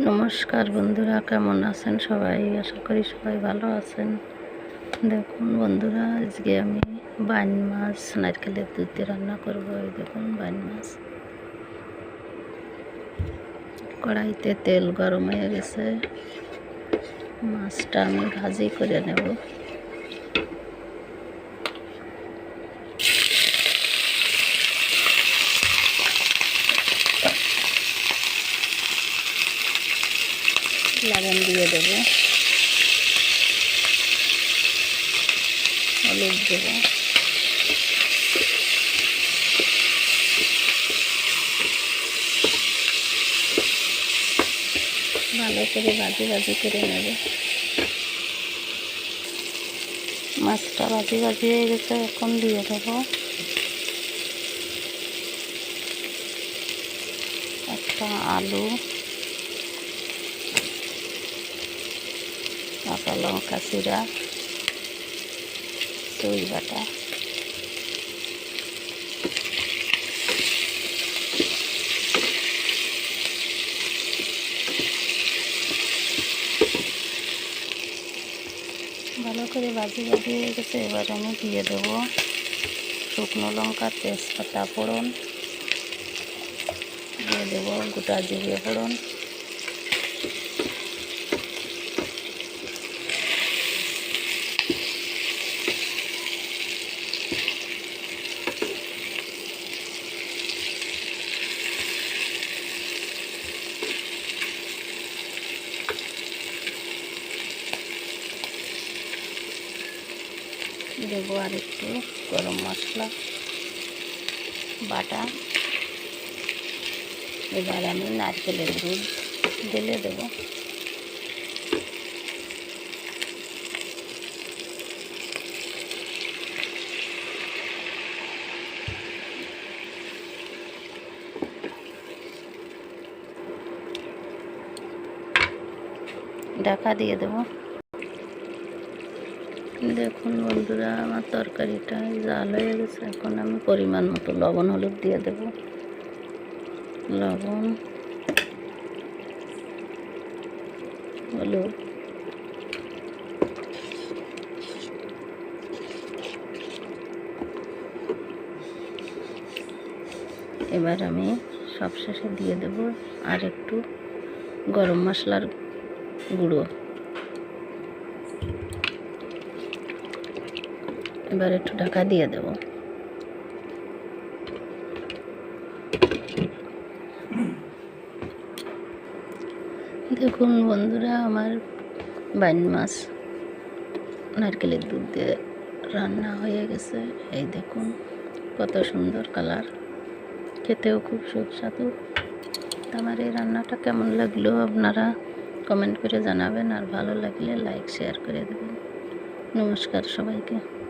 নমস্কার বন্ধুরা, কেমন আছেন সবাই? আশা করি সবাই ভালো আছেন। দেখুন বন্ধুরা, আজকে আমি বাইন মাছ, নারকেলের দুধ দিয়ে রান্না করব। এই দেখুন বাইন মাছ। কড়াইতে তেল গরম হয়ে গেছে। মাছটা আমি ভাজি করে নেব। লবণ দিয়ে দেবো। হলুদ দেবো। ভালো করে ভাজি ভাজি করে নেব। মাছটা ভাজি ভাজি হয়ে গেছে, এখন দিয়ে দেবো। একটা আলু। কাঁচা লঙ্কা চিরা, দই বাটা। ভালো করে ভাজি ভাজি হয়ে গেছে, এবার আমি দিয়ে দেবো শুকনো লঙ্কা তেজপাতা ফোড়ন। দিয়ে দেবো গোটা জিরে ফোড়ন। দেবো আর একটু গরম মশলা, বাটা। এবার আমি নারকেলের দুধ ঢেলে দেবো। ঢাকা দিয়ে দেবো। দেখুন বন্ধুরা, আমার তরকারিটা জাল হয়ে গেছে। এখন আমি পরিমাণ মতো লবণ, হলুদ দিয়ে দেব। লবণ, হলুদ। এবার আমি সবশেষে দিয়ে দেব আর একটু গরম মশলার গুঁড়ো। এবার একটু ঢাকা দিয়ে দেব। দেখুন বন্ধুরা, আমার বাইন মাছ, নারকেলের দুধ দিয়ে রান্না হয়ে গেছে। এই দেখুন কত সুন্দর কালার। খেতেও খুব সুস্বাদু। আমার এই রান্নাটা কেমন লাগল আপনারা কমেন্ট করে জানাবেন, আর ভালো লাগলে লাইক, শেয়ার করে দেবেন। নমস্কার সবাইকে।